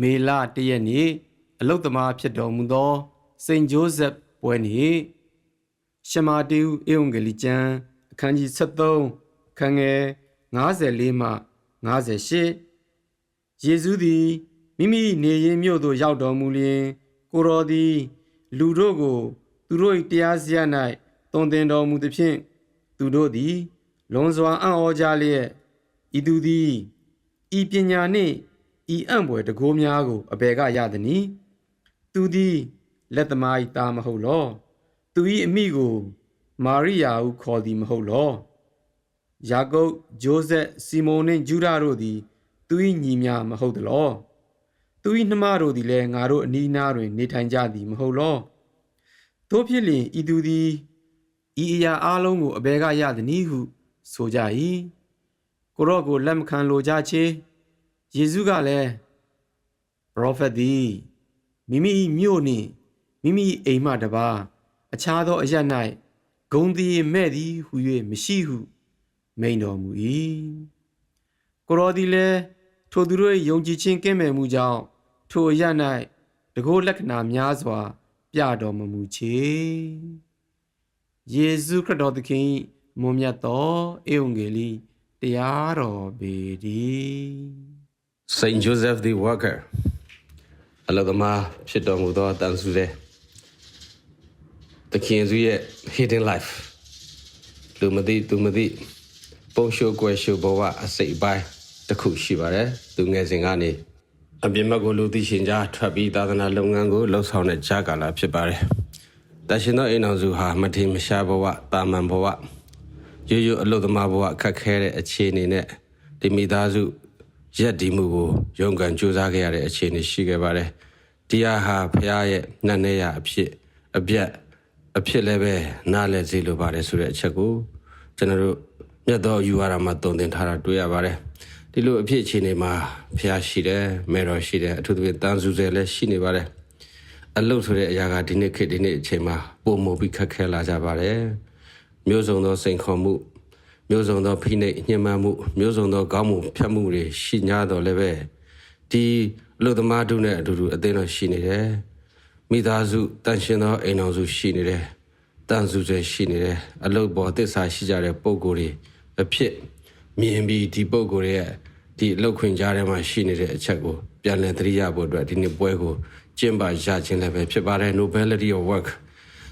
မေလတရက်နေ့အလုတ်သမားဖြစ်တော်မူသောစိန်ဂျိုးဇက်ပွဲနေ့ရှမာတေးဥဧဝံဂေလိကျမ်းအခန်းကြီး73ခန်းငယ်54မှ58ယေရှုသည်မိမိနေရင်မြို့သို့ရောက်တော်မူလျင် ကိုရောသည် လူတို့ကို သူတို့၏တရားစရ၌တုံသင်တော်မူသည်ဖြင့်သူတို့သည် လွန်စွာအံ့ဩကြလျက်ဤသူသည်ဤပညာနှင့် ဤအံ့ဘွယ်တကိုးများကိုအဘယ်ကရသနည်းသူသည်လက်သမား၏သားမဟုတ်လောသူ၏အမိကိုမာရိယာဟုခေါ်သည်မဟုတ်လောယာကုပ်ဂျိုးဆက်စီမုန်နှင့်ဂျူဒာတို့သည် သူ၏ညီများမဟုတ်သလောသူ၏နှမတို့သည်လည်းငါတို့အနီးနားတွင် နေထိုင်ကြသည်မဟုတ်လောတို့ဖြစ်လျင်ဤသူသည်ဤအရာအလုံးကိုအဘယ်ကရသနည်းဟု ဆိုကြ၏ကိုရော့ကိုလက်မခံလိုကြချေ ယေရှုကလည်းပရောဖက်သည်မိမိ၏မြို့နှင့်မိမိ၏အိမ်မှတပါအခြားသောအရ၌ဂုံသည်မဲ့သည်ဟု၍မရှိဟု မိန်တော်မူ၏ကိုရောသည်လည်းထိုသူတို့၏ယုံကြည်ခြင်းကင်းမဲ့မှုကြောင့်ထိုအရ၌တကိုးလက္ခဏာများစွာ ပြတော်မမူချေယေရှုခရစ်တော်သခင်၏မွန်မြတ်သောဧဝံဂေလိတရားတော်ပေတည်း Saint Joseph the Worker အလသမားဖြစ်တော်မူသောတန်စုတဲ့တခင်စုရဲ့ hidden life လူမသိသူမသိပုံရှိုးကွယ်ရှိုးဘဝအစိတ်အပိုင်းတစ်ခုရှိပါတယ်သူငယ်စဉ်ကနေအပြင်ဘက်ကိုလူသိရှင်ကြားထွက်ပြီးသာသနာလုပ်ငန်းကိုလှုပ်ဆောင်တဲ့ကြားကာလဖြစ်ပါတယ်တရှင်သောအိမ်တော်စုဟာမထင်မရှားဘဝတာမန်ဘဝရိုးရိုးအလုသမားဘဝခက်ခဲတဲ့အခြေအနေနဲ့ဒီမိသားစု ရက်ဒီမှုကိုရုန်းကန်ကြိုးစားခဲ့ရတဲ့အခြေအနေရှိခဲ့ပါတယ်။တရားဟာဖះရဲ့နတ်နဲ့ရအဖြစ်အပြတ်အဖြစ်လည်းပဲနားလဲစေလိုပါတယ်ဆိုတဲ့အချက်ကိုကျွန်တော်တို့မြတ်သောယူဝါဒမှာတုံသင်ထားတာတွေ့ရပါတယ်။ဒီလိုအဖြစ်အခြေအနေမှာဖះရှိတယ်မေတော်ရှိတယ်အထူးသဖြင့်တန်စုဆယ်လည်းရှိနေပါတယ်။အလုတ်ဆိုတဲ့အရာကဒီနေ့ခေတ်ဒီနေ့အချိန်မှာပုံမပြီးခက်ခဲလာကြပါတယ်။မျိုးစုံသောစိန်ခေါ်မှု မျိုးစုံသောဖိနှိပ်ညှဉ်းပန်းမှုမျိုးစုံသောကောင်းမှုဖြတ်မှုတွေရှိ냐တော့လည်းပဲဒီအလို့သမားတို့နဲ့အတူတူအသိတော်ရှိနေတယ်မိသားစုတန်ရှင်သောအိမ်တော်စုရှိနေတယ်တန်စုတွေရှိနေတယ်အလုပ်ပေါ်သစ္စာရှိကြတဲ့ပုံကိုယ်တွေအဖြစ်မြင်ပြီးဒီပုံကိုယ်တွေရဲ့ဒီအလုပ်ခွင့်ကြားထဲမှာရှိနေတဲ့အချက်ကိုပြန်လည်သတိရဖို့အတွက်ဒီနေ့ပွဲကိုကျင့်ပါရခြင်းလည်းပဲဖြစ်ပါတယ် nobility of work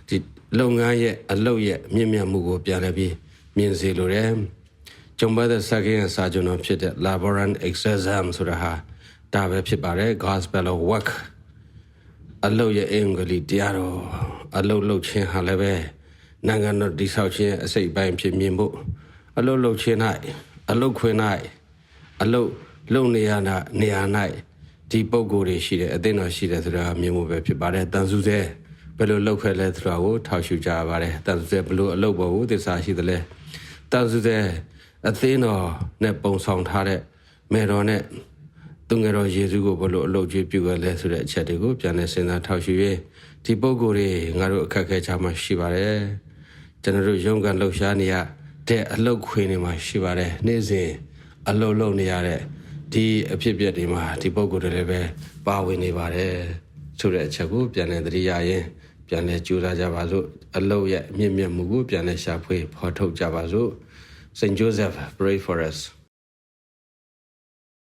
ဒီလုပ်ငန်းရဲ့အလုပ်ရဲ့မြင့်မြတ်မှုကိုပြန်လည်ပြီး မြင်စေလိုတယ်။ဂျုံဘတ်တဲ့စကင်းစာကျွန်တော်ဖြစ်တဲ့ Laboran Exam ဆိုတာဟာဒါပဲဖြစ်ပါတယ် Gospel of Work အလုပ်ရဲ့အင်္ဂလိပ်တရားတော်အလုပ်လုပ်ခြင်းဟာလည်းပဲနိုင်ငံတော်တိဆောက်ခြင်းအစိတ်ပိုင်းဖြစ်မြင်ဖို့အလုပ်လုပ်ခြင်း၌အလုပ်ခွင်၌အလုပ်လုပ်နေရတာနေရာ၌ဒီပုံကိုယ်တွေရှိတယ်အသိတော်ရှိတယ်ဆိုတာမြင်ဖို့ပဲဖြစ်ပါတယ်တန်စုစေဘ ယ်လိုလုပ်ခဲ့လဲဆိုတာကိုထောက်ရှုကြရပါတယ်တန်စုစေဘယ်လိုအလုပ်ပေါ်ကိုသစ္စာရှိသလဲတန်စုစေအသိတော်နဲ့ပုံဆောင်ထားတဲ့မေတော်နဲ့သူငယ်တော်ယေရှုကိုဘလို့အလုပ်ကြီးပြုခဲ့လဲဆိုတဲ့အချက်တွေကိုပြန်လည်စဉ်းစားထောက်ရှုရင်းဒီပုံကိုယ်တွေငါတို့အခက်အခဲချမှရှိပါတယ်ကျွန်တော်တို့ရုန်းကန်လှုပ်ရှားနေရတဲ့အလုပ်ခွင်တွေမှာရှိပါတယ်နေ့စဉ်အလုပ်လုပ်နေရတဲ့ဒီအဖြစ်အပျက်တွေမှာဒီပုံကိုယ်တွေလည်းပဲပါဝင်နေပါတယ်ဆိုတဲ့အချက်ကိုပြန်လည်သတိရရင် ပြန်လည်ကြိုးစားကြပါစို့အလုပ်ရဲ့အမြင့်မြတ်မှုကိုပြန်လည်ရှာဖွေဖော်ထုတ်ကြပါစို့ St. Joseph pray for us